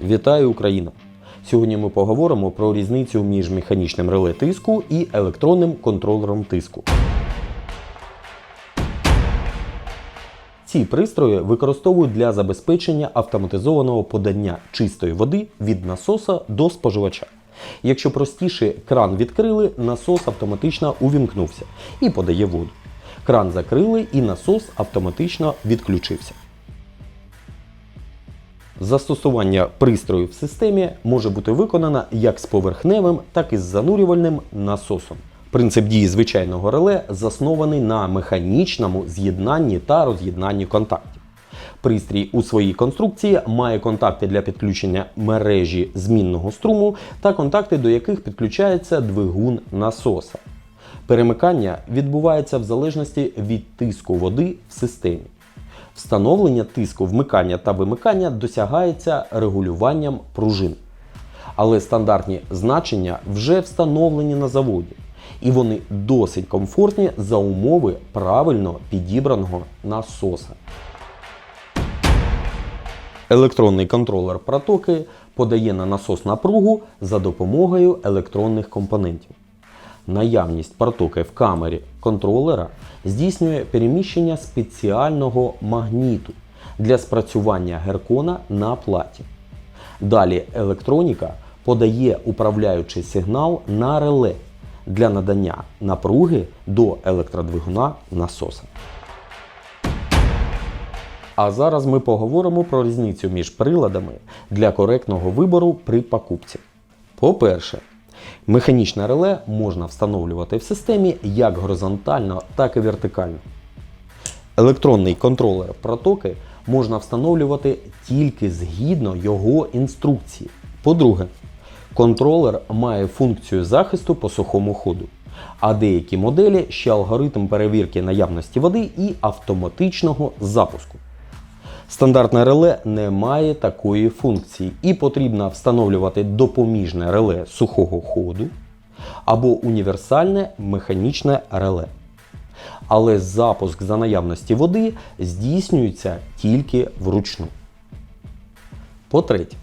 Вітаю Україна! Сьогодні ми поговоримо про різницю між механічним реле тиску і електронним контролером тиску. Ці пристрої використовують для забезпечення автоматизованого подання чистої води від насоса до споживача. Якщо простіше, кран відкрили, насос автоматично увімкнувся і подає воду. Кран закрили і насос автоматично відключився. Застосування пристрою в системі може бути виконано як з поверхневим, так і з занурювальним насосом. Принцип дії звичайного реле заснований на механічному з'єднанні та роз'єднанні контактів. Пристрій у своїй конструкції має контакти для підключення мережі змінного струму та контакти, до яких підключається двигун насоса. Перемикання відбувається в залежності від тиску води в системі. Встановлення тиску вмикання та вимикання досягається регулюванням пружин. Але стандартні значення вже встановлені на заводі, і вони досить комфортні за умови правильно підібраного насоса. Електронний контролер протоки подає на насос напругу за допомогою електронних компонентів. Наявність протоки в камері контролера здійснює переміщення спеціального магніту для спрацювання геркона на платі. Далі електроніка подає управляючий сигнал на реле для надання напруги до електродвигуна насоса. А зараз ми поговоримо про різницю між приладами для коректного вибору при покупці. По-перше, механічне реле можна встановлювати в системі як горизонтально, так і вертикально. Електронний контролер протоки можна встановлювати тільки згідно його інструкції. По-друге, контролер має функцію захисту по сухому ходу, а деякі моделі ще алгоритм перевірки наявності води і автоматичного запуску. Стандартне реле не має такої функції і потрібно встановлювати допоміжне реле сухого ходу або універсальне механічне реле. Але запуск за наявності води здійснюється тільки вручну. По-третє,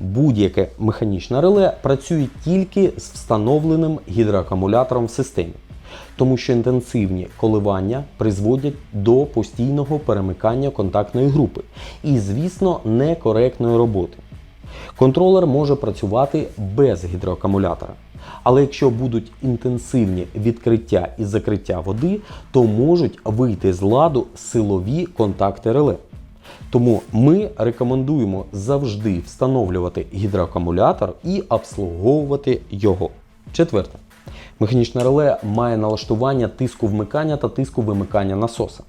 будь-яке механічне реле працює тільки з встановленим гідроакумулятором в системі, тому що інтенсивні коливання призводять до постійного перемикання контактної групи і, звісно, некоректної роботи. Контролер може працювати без гідроакумулятора. Але якщо будуть інтенсивні відкриття і закриття води, то можуть вийти з ладу силові контакти реле. Тому ми рекомендуємо завжди встановлювати гідроакумулятор і обслуговувати його. Четверте. Механічне реле має налаштування тиску вмикання та тиску вимикання насоса.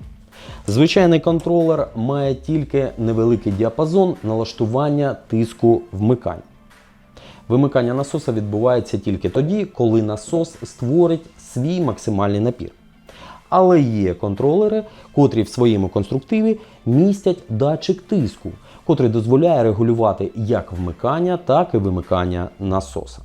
Звичайний контролер має тільки невеликий діапазон налаштування тиску вмикання. Вимикання насоса відбувається тільки тоді, коли насос створить свій максимальний напір. Але є контролери, котрі в своєму конструктиві містять датчик тиску, котрий дозволяє регулювати як вмикання, так і вимикання насоса.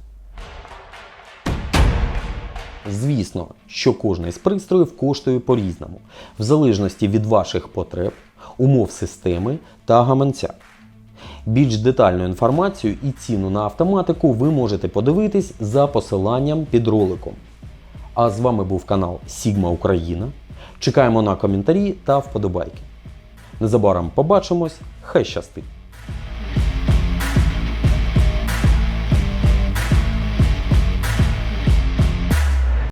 Звісно, що кожний з пристроїв коштує по-різному, в залежності від ваших потреб, умов системи та гаманця. Більш детальну інформацію і ціну на автоматику ви можете подивитись за посиланням під роликом. А з вами був канал Sigma Україна. Чекаємо на коментарі та вподобайки. Незабаром побачимось, хай щастить!